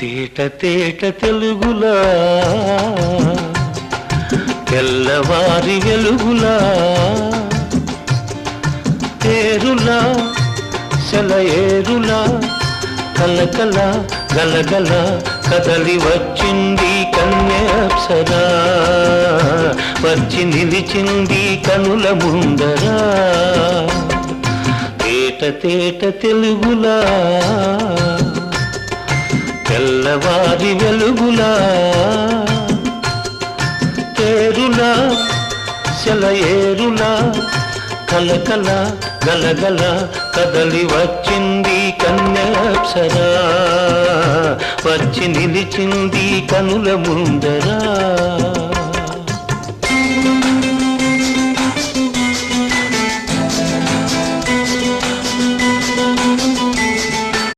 తేట తేట తెలుగులా తెల్లవారి వెలుగులా. తేరులా సెలయేరులా కలకల గలగల కదలి వచ్చింది కన్యాప్సరా వచ్చి నిలిచింది కనుల ముందరా. తేట తేట తెలుగులా. తెల్లవారి వెలుగులా తేరులా సెలయేరులా కలకల గలగల కదలి వచ్చింది కన్యాప్సరా వచ్చి నిలిచింది కనుల ముందరా.